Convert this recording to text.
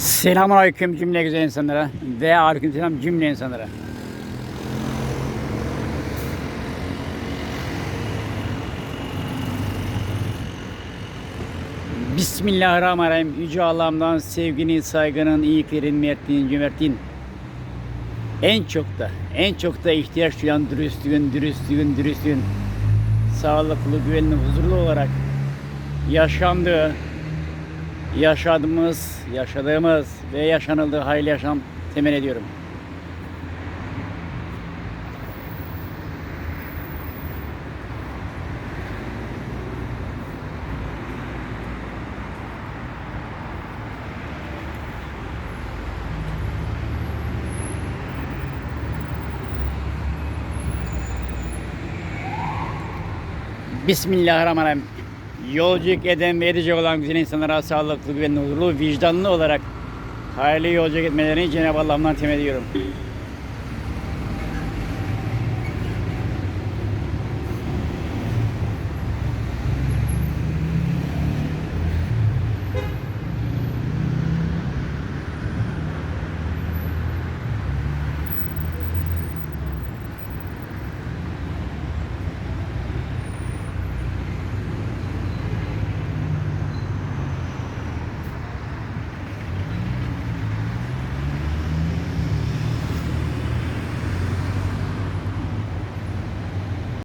Selamünaleyküm cümle güzel insanlara ve aleykümselam cümle insanlara. Bismillahirrahmanirrahim. Yüce Allah'ımdan sevginin, saygının, iyiliklerin, mertliğin, cömertliğin en çok da, en çok da ihtiyaç duyan dürüstlüğün, dürüstlüğün, dürüstlüğün sağlıklı, güvenli, huzurlu olarak yaşandığı, yaşadığımız, yaşadığımız ve yaşanıldığı hayırlı yaşam temin ediyorum. Bismillahirrahmanirrahim. Yolculuk eden ve edecek olan güzel insanlara sağlıklı, güvenli, huzurlu, vicdanlı olarak hayırlı yolculuk etmelerini Cenab-ı Allah'ımdan temin ediyorum.